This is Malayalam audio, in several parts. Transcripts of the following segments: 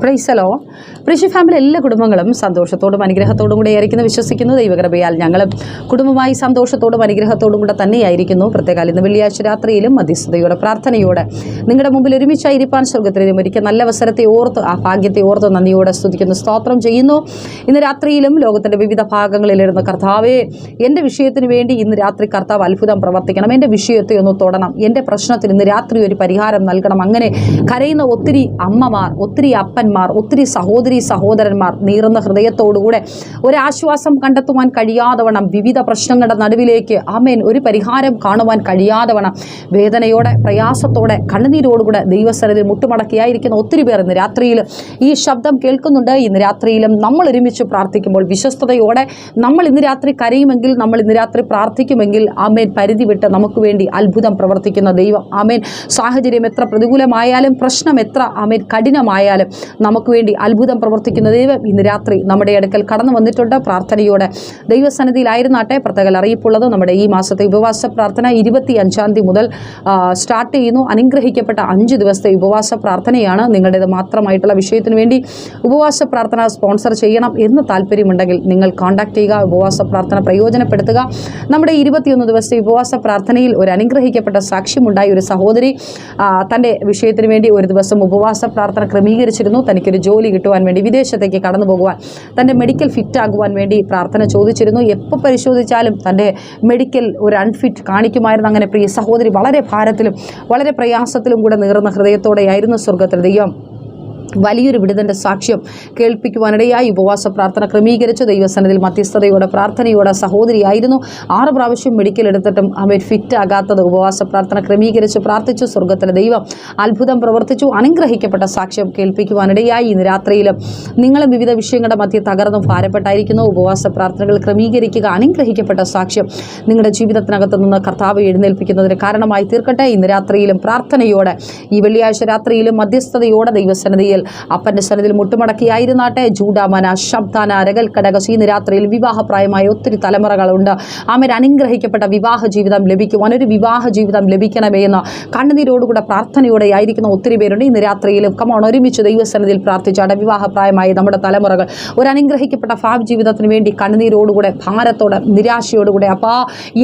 പ്രൈസലോ പ്രഷി ഫാമിലി എല്ലാ കുടുംബങ്ങളും സന്തോഷത്തോടും അനുഗ്രഹത്തോടും കൂടെ ആയിരിക്കുന്നു. വിശ്വസിക്കുന്നു. ദൈവകൃപയാൽ ഞങ്ങളും കുടുംബമായി സന്തോഷത്തോടും അനുഗ്രഹത്തോടും കൂടെ തന്നെയായിരിക്കുന്നു. പ്രത്യേകാൽ ഇന്ന് വെള്ളിയാഴ്ച രാത്രിയിലും മധ്യസ്ഥതയോടെ പ്രാർത്ഥനയോടെ നിങ്ങളുടെ മുമ്പിൽ ഒരുമിച്ചായിരിക്കാൻ സ്വർഗത്തിലും ഒരിക്കൽ നല്ല അവസരത്തെ ഓർത്ത് ആ ഭാഗ്യത്തെ ഓർത്ത് നന്ദിയോടെ സ്തുതിക്കുന്നു. സ്തോത്രം ചെയ്യുന്നു. ഇന്ന് രാത്രിയിലും ലോകത്തിന്റെ വിവിധ ഭാഗങ്ങളിലിരുന്ന കർത്താവേ എന്റെ വിഷയത്തിന് വേണ്ടി ഇന്ന് രാത്രി കർത്താവ് അത്ഭുതം പ്രവർത്തിക്കണം. എന്റെ വിഷയത്തെ ഒന്ന് തൊടണം. എന്റെ പ്രശ്നത്തിന് ഇന്ന് രാത്രി ഒരു പരിഹാരം നൽകണം. അങ്ങനെ കരയുന്ന ഒത്തിരി അമ്മമാർ ഒത്തിരി അപ്പന്മാർ ഒത്തിരി സഹോദരി സഹോദരന്മാർ നീറുന്ന ഹൃദയത്തോടുകൂടെ ഒരാശ്വാസം കണ്ടെത്തുവാൻ കഴിയാതെ വണ്ണം വിവിധ പ്രശ്നങ്ങളുടെ നടുവിലേക്ക് ആമേൻ ഒരു പരിഹാരം കാണുവാൻ കഴിയാതെ വണ്ണം വേദനയോടെ പ്രയാസത്തോടെ കണ്ണുനീരോടുകൂടെ ദൈവസ്ഥലത്തിൽ മുട്ടുമടക്കിയായിരിക്കുന്ന ഒത്തിരി പേർ ഇന്ന് രാത്രിയിൽ ഈ ശബ്ദം കേൾക്കുന്നുണ്ട്. ഇന്ന് രാത്രിയിലും നമ്മൾ ഒരുമിച്ച് പ്രാർത്ഥിക്കുമ്പോൾ വിശ്വസ്തയോടെ നമ്മൾ ഇന്ന് രാത്രി കരയുമെങ്കിൽ നമ്മൾ ഇന്ന് രാത്രി പ്രാർത്ഥിക്കുമെങ്കിൽ ആമേൻ പരിധി വിട്ട് നമുക്ക് വേണ്ടി അത്ഭുതം പ്രവർത്തിക്കുന്ന ദൈവം ആമേൻ. സാഹചര്യം എത്ര പ്രതികൂലമായാലും പ്രശ്നം എത്ര ആമേൻ കഠിനമായാലും നമുക്ക് വേണ്ടി അത്ഭുതം പ്രവർത്തിക്കുന്ന ദൈവം ഇന്ന് രാത്രി നമ്മുടെ അടുക്കൽ കടന്നു വന്നിട്ടുണ്ട്. പ്രാർത്ഥനയോടെ ദൈവസന്നിധിയിലായിരുന്നാട്ടെ. പ്രത്യേക അറിയിപ്പുള്ളത് നമ്മുടെ ഈ മാസത്തെ ഉപവാസ പ്രാർത്ഥന ഇരുപത്തി അഞ്ചാം തീയതി മുതൽ സ്റ്റാർട്ട് ചെയ്യുന്നു. അനുഗ്രഹിക്കപ്പെട്ട അഞ്ച് ദിവസത്തെ ഉപവാസ പ്രാർത്ഥനയാണ് നിങ്ങളുടേത് മാത്രമായിട്ടുള്ള വിഷയത്തിന് വേണ്ടി ഉപവാസ പ്രാർത്ഥന സ്പോൺസർ ചെയ്യണം എന്ന് താല്പര്യമുണ്ടെങ്കിൽ നിങ്ങൾ കോൺടാക്ട് ചെയ്യുക ഉപവാസ പ്രാർത്ഥന പ്രയോജനപ്പെടുത്തുക. നമ്മുടെ ഇരുപത്തിയൊന്ന് ദിവസത്തെ ഉപവാസ പ്രാർത്ഥനയിൽ ഒരു അനുഗ്രഹിക്കപ്പെട്ട സാക്ഷ്യമുണ്ടായ ഒരു സഹോദരി തന്റെ വിഷയത്തിന് വേണ്ടി ഒരു ദിവസം ഉപവാസ പ്രാർത്ഥന ക്രമീകരിച്ചിരുന്നു. തനിക്കൊരു ജോലി കിട്ടുവാൻ വേണ്ടി വിദേശത്തേക്ക് കടന്നു പോകുവാൻ തന്റെ മെഡിക്കൽ ഫിറ്റ് ആകുവാൻ വേണ്ടി പ്രാർത്ഥന ചോദിച്ചിരുന്നു. എപ്പോൾ പരിശോധിച്ചാലും തന്റെ മെഡിക്കൽ ഒരു അൺഫിറ്റ് കാണിക്കുമായിരുന്നു. അങ്ങനെ പ്രിയ സഹോദരി വളരെ ഭാരത്തിലും വളരെ പ്രയാസത്തിലും കൂടെ നീറുന്ന ഹൃദയത്തോടെയായിരുന്നു സ്വർഗത്തിൽ ദൈവം. വലിയൊരു വിടുതന്റെ സാക്ഷ്യം കേൾപ്പിക്കുവാനിടയായി ഉപവാസ പ്രാർത്ഥന ക്രമീകരിച്ചു. ദൈവസനത്തിൽ മധ്യസ്ഥതയോടെ പ്രാർത്ഥനയോടെ സഹോദരിയായിരുന്നു. ആറ് പ്രാവശ്യം മെഡിക്കൽ എടുത്തിട്ടും അവൻ ഫിറ്റ് ആകാത്തത് ഉപവാസ പ്രാർത്ഥന ക്രമീകരിച്ച് പ്രാർത്ഥിച്ചു. സ്വർഗത്തിലെ ദൈവം അത്ഭുതം പ്രവർത്തിച്ചു. അനുഗ്രഹിക്കപ്പെട്ട സാക്ഷ്യം കേൾപ്പിക്കുവാനിടയായി. ഇന്ന് രാത്രിയിലും നിങ്ങളെ വിവിധ വിഷയങ്ങളുടെ മധ്യ തകർന്നും ഭാരപ്പെട്ടായിരിക്കുന്നു. ഉപവാസ പ്രാർത്ഥനകൾ ക്രമീകരിക്കുക അനുഗ്രഹിക്കപ്പെട്ട സാക്ഷ്യം നിങ്ങളുടെ ജീവിതത്തിനകത്ത് നിന്ന് കർത്താവ് എഴുന്നേൽപ്പിക്കുന്നതിന് കാരണമായി തീർക്കട്ടെ. ഇന്ന് രാത്രിയിലും പ്രാർത്ഥനയോടെ ഈ വെള്ളിയാഴ്ച രാത്രിയിലും മധ്യസ്ഥതയോടെ ദൈവസന്നിധിയിൽ അപ്പന്റെ സന്നിധിയിൽ മുട്ടുമടക്കിയായിരുന്നാട്ടെ ജൂഡാമന ശബ്ദാന രകൽ കടക ഇന്ന് രാത്രിയിൽ വിവാഹപ്രായമായ ഒത്തിരി തലമുറകളുണ്ട്. ആമൻ അനുഗ്രഹിക്കപ്പെട്ട വിവാഹ ജീവിതം ലഭിക്കുവാൻ ഒരു വിവാഹ ജീവിതം ലഭിക്കണമേ എന്ന് കണ്ണുനീരോടുകൂടെ പ്രാർത്ഥനയോടെ ആയിരിക്കുന്ന ഒത്തിരി പേരുണ്ട്. ഇന്ന് രാത്രിയിലും കമോൺ ഒരുമിച്ച് ദൈവസന്നിധിയിൽ പ്രാർത്ഥിച്ചാണ് വിവാഹപ്രായമായ നമ്മുടെ തലമുറകൾ ഒരു അനുഗ്രഹിക്കപ്പെട്ട ഫാബ് ജീവിതത്തിന് വേണ്ടി കണ്ണുനീരോടുകൂടെ ഭാരത്തോടെ നിരാശയോടുകൂടെ അപ്പാ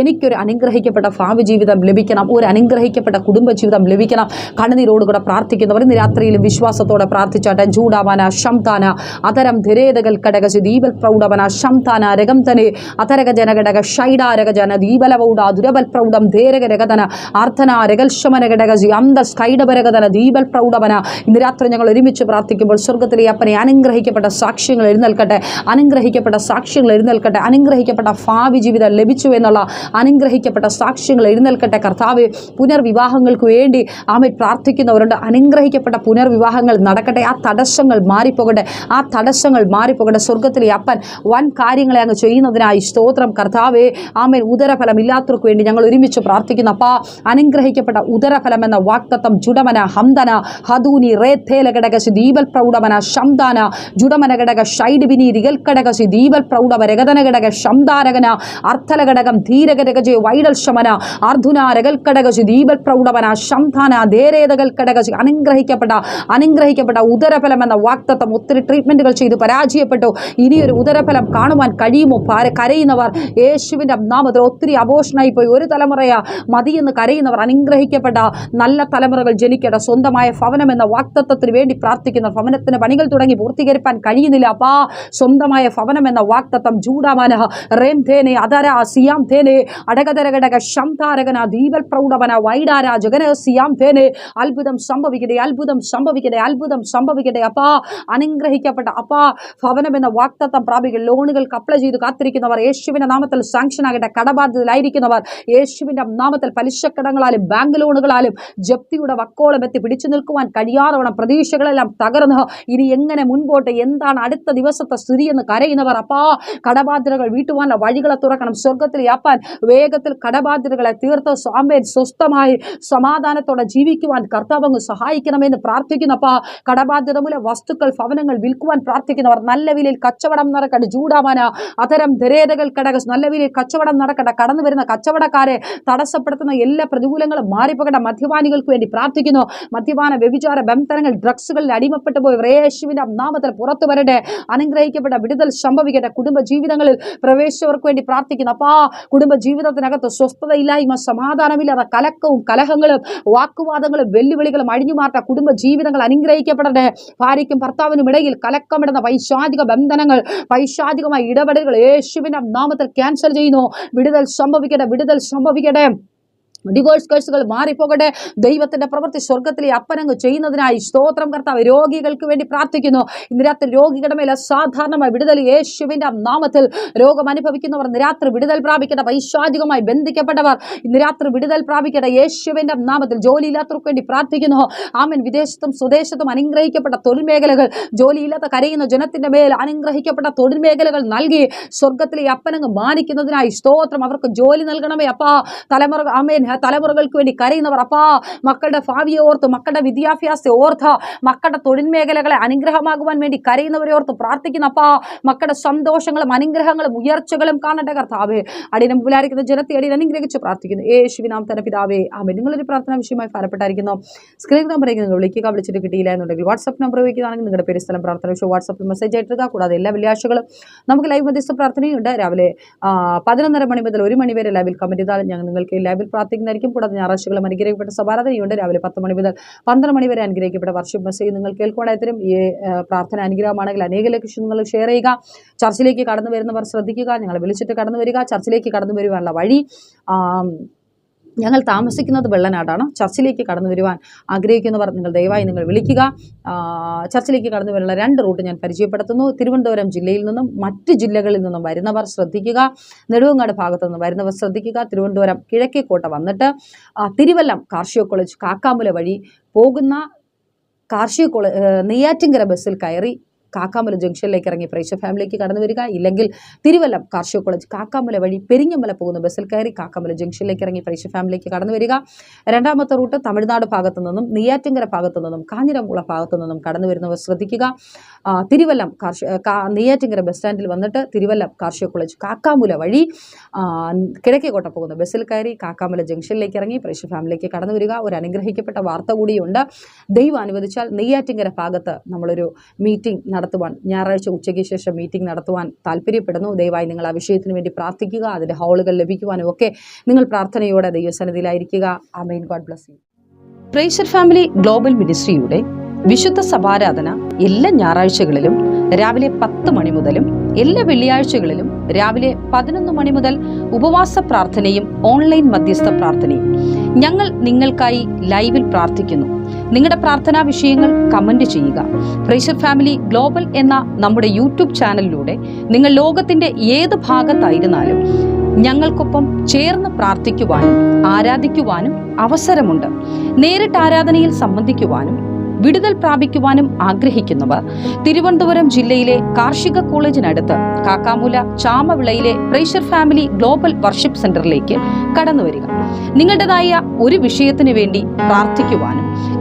എനിക്കൊരു അനുഗ്രഹിക്കപ്പെട്ട ഫാബ് ജീവിതം ലഭിക്കണം ഒരു അനുഗ്രഹിക്കപ്പെട്ട കുടുംബജീവിതം ലഭിക്കണം കണ്ണുനീരോടുകൂടെ പ്രാർത്ഥിക്കുന്നവർ ഇന്ന് രാത്രിയിലും വിശ്വാസത്തോടെ പ്രാർത്ഥിച്ചാട്ടെ ജൂഡാവന ശംതാന അതരം ധിരേതകൾ കടക ദീപൽ പ്രൗഢവന ശംതാന രകം തന്നെ അതരക ജനഘടക ഷൈഡാരക ജന ദീപലവൗഡ ദുരബൽ പ്രൗഢം ധേരക രഗതന ആർത്ഥന രകൽശമന ഘടകജി അന്ത സ്കൈഡപരകതന ദീപൽ പ്രൗഢവന ഇന്ന് രാത്രി ഞങ്ങൾ ഒരുമിച്ച് പ്രാർത്ഥിക്കുമ്പോൾ സ്വർഗത്തിലെ അപ്പനെ അനുഗ്രഹിക്കപ്പെട്ട സാക്ഷ്യങ്ങൾ എഴുന്നേൽക്കട്ടെ അനുഗ്രഹിക്കപ്പെട്ട സാക്ഷ്യങ്ങൾ എഴുന്നേൽക്കട്ടെ അനുഗ്രഹിക്കപ്പെട്ട ഭാവി ജീവിതം ലഭിച്ചു എന്നുള്ള അനുഗ്രഹിക്കപ്പെട്ട സാക്ഷ്യങ്ങൾ എഴുന്നേൽക്കട്ടെ. കർത്താവ് പുനർവിവാഹങ്ങൾക്ക് വേണ്ടി ആമെ പ്രാർത്ഥിക്കുന്നവരുണ്ട്. അനുഗ്രഹിക്കപ്പെട്ട പുനർവിവാഹങ്ങൾ നടക്കട്ടെ. ആ തടസ്സങ്ങൾ മാറിപ്പോകട്ടെ. ആ തടസ്സങ്ങൾ മാറിപ്പോകട്ടെ. സ്വർഗത്തിലെ അപ്പൻ വൻ കാര്യങ്ങളെ അങ്ങ് ചെയ്യുന്നതിനായി സ്തോത്രം. കർത്താവേ ആമേൻ. ഉദരഫലം ഇല്ലാത്തവർക്ക് വേണ്ടി ഞങ്ങൾ ഒരുമിച്ച് പ്രാർത്ഥിക്കുന്നു. അപ്പാ അനുഗ്രഹിക്കപ്പെട്ട ഉദരഫലം എന്ന വാക്തത്വം ജുഡമന ഹംദന ഹദൂനി റേത്തേല ഘടകശി ദീപൽ പ്രൗഢമന ശംദാന ജുഡമന ഘടക ഷൈഡ്ബിനി റിഗൽ ഘടകശി ദീപൽ പ്രൗഢവ രഗതന ഘടക ശംദാരകന അർത്ഥല ഘടകം ധീരഘടകജെ വൈഡൽ ശമന അർധുന രഗൽ ഘടകശി ദീപൽ പ്രൗഢവന ശംധാന ദേരേതകൽ ഘടകശി അനുഗ്രഹിക്കപ്പെട്ട അനുഗ്രഹിക്കപ്പെട്ട ഉദരഫലം എന്ന വാക്തത്വം ഒത്തിരി ട്രീറ്റ്മെന്റുകൾ ചെയ്ത് പരാജയപ്പെട്ടു. ഇനിയൊരു ഉദരഫലം കാണുവാൻ കഴിയുമോ? കരയുന്നവർ യേശുവിന്റെ നാമത്തിൽ ഒത്തിരി അപോഷണായി പോയി. ഒരു തലമുറയാ മതിയെന്ന് കരയുന്നവർ അനുഗ്രഹിക്കപ്പെട്ട നല്ല തലമുറകൾ ജനിക്കേണ്ട സ്വന്തമായ ഭവനം എന്ന വാക്തത്വത്തിന് വേണ്ടി പ്രാർത്ഥിക്കുന്ന ഭവനത്തിന് പണികൾ തുടങ്ങി പൂർത്തീകരിക്കാൻ കഴിയുന്നില്ല. അപ്പാ സ്വന്തമായ ഭവനം എന്ന വാക്തത്വം ജൂഡാമനഹ റേം ധേനെ അതര സിയാം ധേനെ അടകതരകടക ശംതാരകന ദീപൽ പ്രൗഢവന വൈഡാര ജഗന സിയാം ധേനെ അത്ഭുതം സംഭവിക്കട്ടെ അത്ഭുതം സംഭവിക്കട്ടെ അത്ഭുതം സംഭവിക്കട്ടെ. അപ്പാ അനുഗ്രഹിക്കപ്പെട്ട അപ്പാ ഭവനം എന്ന വാക്തത്വം പ്രാപികൾ ലോണുകൾക്ക് അപ്ലൈ ചെയ്ത് കാത്തിരിക്കുന്നവർ യേശുവിന്റെ നാമത്തിൽ സാങ്ഷൻ ആകട്ടെ കടബാധ്യതയിലായിരിക്കുന്നവർ യേശുവിന്റെ നാമത്തിൽ പലിശക്കടങ്ങളാലും ബാങ്ക് ലോണുകളാലും ജപ്തിയുടെ വക്കോളം എത്തി പിടിച്ചു നിൽക്കുവാൻ കഴിയാതവണ്ണം പ്രതീക്ഷകളെല്ലാം തകർന്ന് ഇനി എങ്ങനെ മുൻപോട്ട് എന്താണ് അടുത്ത ദിവസത്തെ സ്ഥിതി എന്ന് കരയുന്നവർ അപ്പാ കടബാധ്യതകൾ വീട്ടുവാനുള്ള വഴികളെ തുറക്കണം. സ്വർഗത്തിൽ യാപ്പാൻ വേഗത്തിൽ കടബാധ്യതകളെ തീർത്ത് സ്വാമ്പേൻ സ്വസ്ഥമായി സമാധാനത്തോടെ ജീവിക്കുവാൻ കർത്താവ് സഹായിക്കണമെന്ന് പ്രാർത്ഥിക്കുന്നപ്പാ കടബാധ്യത മൂലം വസ്തുക്കൾ ഭവനങ്ങൾ വിൽക്കുവാൻ പ്രാർത്ഥിക്കുന്നവർ നല്ല വിലയിൽ കച്ചവടം നടക്കട്ടെ ചൂടാമാന അത്തരം ധരേതകൾ കടക നല്ല വിലയിൽ കച്ചവടം നടക്കട്ടെ കടന്നു വരുന്ന കച്ചവടക്കാരെ തടസ്സപ്പെടുത്തുന്ന എല്ലാ പ്രതികൂലങ്ങളും മാറിപ്പോകട്ടെ മദ്യപാനികൾക്ക് വേണ്ടി പ്രാർത്ഥിക്കുന്നു. മദ്യപാന വ്യഭിചാര ബന്ധനങ്ങൾ ഡ്രഗ്സുകളിൽ അടിമപ്പെട്ടു പോയി യേശുവിന്റെ നാമത്തിൽ പുറത്തു വരട്ടെ അനുഗ്രഹിക്കപ്പെട്ട വിടുതൽ സംഭവിക്കട്ടെ കുടുംബ ജീവിതങ്ങളിൽ പ്രവേശിച്ചവർക്ക് വേണ്ടി പ്രാർത്ഥിക്കുന്നു. അപ്പാ കുടുംബ ജീവിതത്തിനകത്ത് സ്വസ്ഥതയില്ലായ്മ സമാധാനമില്ലാതെ കലക്കവും കലഹങ്ങളും വാക്കുവാദങ്ങളും വെല്ലുവിളികളും അഴിഞ്ഞുമാറ്റ കുടുംബ ജീവിതങ്ങൾ അനുഗ്രഹിക്കപ്പെടട്ടെ ഭാര്യയ്ക്കും ഭർത്താവിനും ഇടയിൽ കലക്കമിടുന്ന പൈശാചിക ബന്ധനങ്ങൾ പൈശാചികമായ ഇടപെടലുകൾ യേശുവിന്റെ നാമത്തിൽ ക്യാൻസൽ ചെയ്യുന്നു. വിടുതൽ സംഭവിക്കട്ടെ വിടുതൽ സംഭവിക്കട്ടെ. ഡിവോഴ്സ് കേസുകൾ മാറിപ്പോകട്ടെ. ദൈവത്തിന്റെ പ്രവൃത്തി സ്വർഗത്തിലെ അപ്പനങ്ങ് ചെയ്യുന്നതിനായി സ്തോത്രം കർത്താവ് രോഗികൾക്ക് വേണ്ടി പ്രാർത്ഥിക്കുന്നു. ഇന്ന് രാത്രി രോഗികളുടെ മേലെ അസാധാരണമായി വിടുതൽ യേശുവിന്റെ നാമത്തിൽ രോഗം അനുഭവിക്കുന്നവർ ഇന്ന് രാത്രി വിടുതൽ പ്രാപിക്കട്ടെ. പൈശാചികമായി ബന്ധിക്കപ്പെട്ടവർ ഇന്ന് രാത്രി വിടുതൽ പ്രാപിക്കട്ടെ. യേശുവിന്റെ നാമത്തിൽ ജോലിയില്ലാത്തവർക്ക് വേണ്ടി പ്രാർത്ഥിക്കുന്നു. ആമൻ. വിദേശത്തും സ്വദേശത്തും അനുഗ്രഹിക്കപ്പെട്ട തൊഴിൽ മേഖലകൾ ജോലിയില്ലാത്ത കരയുന്ന ജനത്തിന്റെ മേൽ അനുഗ്രഹിക്കപ്പെട്ട തൊഴിൽ മേഖലകൾ നൽകി സ്വർഗത്തിലെ അപ്പനങ്ങ് മാനിക്കുന്നതിനായി സ്തോത്രം. അവർക്ക് ജോലി നൽകണമേ അപ്പാ. തലമുറ ആമേൻ. തലമുറകൾക്ക് വേണ്ടി കരയുന്നവർ അപ്പാ മക്കളുടെ ഭാവിയെ ഓർത്ത് മക്കളുടെ വിദ്യാഭ്യാസത്തെ ഓർത്ത് മക്കളുടെ തൊഴിൽ മേഖലകളെ അനുഗ്രഹമാകുവാൻ വേണ്ടി കരയുന്നവരെ ഓർത്ത് പ്രാർത്ഥിക്കുന്ന അപ്പാ മക്കളുടെ സന്തോഷങ്ങളും അനുഗ്രഹങ്ങളും ഉയർച്ചകളും കാണട്ടെ കർത്താവേ. അടിനം പുലാരിക്കുന്ന ജനത്തെ അടിയൻ അനുഗ്രഹിച്ച് പ്രാർത്ഥിക്കുന്നു. യേശുവിനാം തന്നെ പിതാവേ ആമേ നിങ്ങളൊരു പ്രാർത്ഥന വിഷയമായി ഫലപ്പെട്ടായിരിക്കുന്നു സ്ക്രീൻ നമ്പറേക്ക് നിങ്ങൾ വിളിക്കുക വിളിച്ചിട്ട് കിട്ടിയില്ല എന്നുണ്ടെങ്കിൽ വാട്സ്ആപ്പ് നമ്പർ ഉപയോഗിക്കുകയാണെങ്കിൽ നിങ്ങളുടെ പേര് സ്ഥലം പ്രാർത്ഥന വിഷയം വാട്സ്ആപ്പിൽ മെസ്സേജ് ആയിട്ടുക കൂടാതെ എല്ലാ വെള്ളിയാഴ്ചകളും നമുക്ക് ലൈവ് മധ്യസ്ഥ പ്രാർത്ഥനയുണ്ട്. രാവിലെ പതിനൊന്നര മണി മുതൽ ഒരു മണി വരെ ലൈവിൽ കമന്റ് ചെയ്താലും ഞങ്ങൾ നിങ്ങൾക്ക് ലൈവിൽ പ്രാർത്ഥിക്കുന്നതായിരിക്കും കൂടാതെ ഞായറാഴ്ചകളും അനുഗ്രഹിക്കപ്പെട്ട സഭാരാധനയുണ്ട്. രാവിലെ പത്ത് മണി മുതൽ പന്ത്രണ്ട് മണി വരെ അനുഗ്രഹിക്കപ്പെട്ട വർഷം മെസ്സേജ് നിങ്ങൾ കേൾക്കുവാനായി ഈ പ്രാർത്ഥന അനുഗ്രഹമാണെങ്കിൽ അനേകലേക്ക് നിങ്ങൾ ഷെയർ ചെയ്യുക ചർച്ചിലേക്ക് കടന്നു വരുന്നവർ ശ്രദ്ധിക്കുക. ഞങ്ങളെ വിളിച്ചിട്ട് കടന്നു വരിക. ചർച്ചിലേക്ക് കടന്നു വരുവാനുള്ള വഴി ഞങ്ങൾ താമസിക്കുന്നത് വെള്ളനാടാണ്. ചർച്ചിലേക്ക് കടന്നു വരുവാൻ ആഗ്രഹിക്കുന്നവർ നിങ്ങൾ ദയവായി നിങ്ങൾ വിളിക്കുക. ചർച്ചിലേക്ക് കടന്നു വരുന്ന രണ്ട് റൂട്ട് ഞാൻ പരിചയപ്പെടുത്തുന്നു. തിരുവനന്തപുരം ജില്ലയിൽ നിന്നും മറ്റ് ജില്ലകളിൽ നിന്നും വരുന്നവർ ശ്രദ്ധിക്കുക. നെടുവങ്ങാട് ഭാഗത്തു നിന്ന് വരുന്നവർ ശ്രദ്ധിക്കുക. തിരുവനന്തപുരം കിഴക്കേക്കോട്ട വന്നിട്ട് തിരുവല്ലം കാർഷിക കോളേജ് കാക്കാമുല വഴി പോകുന്ന കാർഷിക കോളേജ് നെയ്യാറ്റിങ്കര ബസ്സിൽ കയറി കാക്കാമല ജംഗ്ഷനിലേക്ക് ഇറങ്ങി പ്രേക്ഷ ഫാമിലിക്ക് കടന്നു വരിക. ഇല്ലെങ്കിൽ തിരുവല്ലം കാർഷിക കോളേജ് കാക്കാമല വഴി പെരിങ്ങമല പോകുന്ന ബസ്സിൽ കയറി കാക്കാമല ജംഗ്ഷനിലേക്ക് ഇറങ്ങി പ്രേക്ഷ ഫാമിലിക്ക് കടന്നു വരിക. രണ്ടാമത്തെ റൂട്ട് തമിഴ്നാട് ഭാഗത്തു നിന്നും നെയ്യാറ്റിങ്കര ഭാഗത്തു നിന്നും കാഞ്ഞിരമുള ഭാഗത്തു നിന്നും കടന്നു വരുന്നവർ ശ്രദ്ധിക്കുക. തിരുവല്ലം കാർഷിക നെയ്യാറ്റിങ്കര ബസ് സ്റ്റാൻഡിൽ വന്നിട്ട് തിരുവല്ലം കാർഷിക കോളേജ് കാക്കാമുല വഴി കിഴക്കേക്കോട്ട പോകുന്ന ബസ്സിൽ കയറി കാക്കാമല ജംഗ്ഷനിലേക്ക് ഇറങ്ങി പ്രേക്ഷ ഫാമിലിക്ക് കടന്നു വരിക. ഒരു അനുഗ്രഹിക്കപ്പെട്ട വാർത്ത കൂടിയുണ്ട്. ദൈവം അനുവദിച്ചാൽ നെയ്യാറ്റിങ്കര ഭാഗത്ത് നമ്മളൊരു മീറ്റിംഗ് നടത്തുവാൻ ഞായറാഴ്ച ഉച്ചയ്ക്ക് ശേഷം മീറ്റിംഗ് നടത്തുവാൻ താല്പര്യപ്പെടുന്നു. ദയവായി നിങ്ങൾ ആ വിഷയത്തിന് വേണ്ടി പ്രാർത്ഥിക്കുക. അതിന്റെ ഹാളുകൾ ലഭിക്കുവാനും ഒക്കെ നിങ്ങൾ പ്രാർത്ഥനയോടെ ദൈവസന്നിധിയിലായിരിക്കുക. Amen God bless you. Praiser family global മിനിസ്ട്രിയുടെ വിശുദ്ധ സഭാരാധന എല്ലാ ഞായറാഴ്ചകളിലും രാവിലെ പത്ത് മണി മുതലും എല്ലാ വെള്ളിയാഴ്ചകളിലും രാവിലെ പതിനൊന്ന് മണി മുതൽ ഉപവാസ പ്രാർത്ഥനയും ഓൺലൈൻ മധ്യസ്ഥ പ്രാർത്ഥനയും ഞങ്ങൾ നിങ്ങൾക്കായി ലൈവിൽ പ്രാർത്ഥിക്കുന്നു. നിങ്ങളുടെ പ്രാർത്ഥനാ വിഷയങ്ങൾ കമന്റ് ചെയ്യുക. പ്രേഷർ ഫാമിലി ഗ്ലോബൽ എന്ന നമ്മുടെ യൂട്യൂബ് ചാനലിലൂടെ നിങ്ങൾ ലോകത്തിന്റെ ഏത് ഭാഗത്തായിരുന്നാലും ഞങ്ങൾക്കൊപ്പം ചേർന്ന് പ്രാർത്ഥിക്കുവാനും ആരാധിക്കുവാനും അവസരമുണ്ട്. നേരിട്ട് ആരാധനയിൽ സംബന്ധിക്കുവാനും വിടുതൽ പ്രാപിക്കുവാനും ആഗ്രഹിക്കുന്നവർ തിരുവനന്തപുരം ജില്ലയിലെ കാർഷിക കോളേജിനടുത്ത് കാക്കാമൂല ചാമവിളയിലെ പ്രേഷർ ഫാമിലി ഗ്ലോബൽ വർഷിപ്പ് സെന്ററിലേക്ക് കടന്നു വരിക നിങ്ങളുടേതായ ഒരു വിഷയത്തിന് വേണ്ടി പ്രാർത്ഥിക്കുവാനും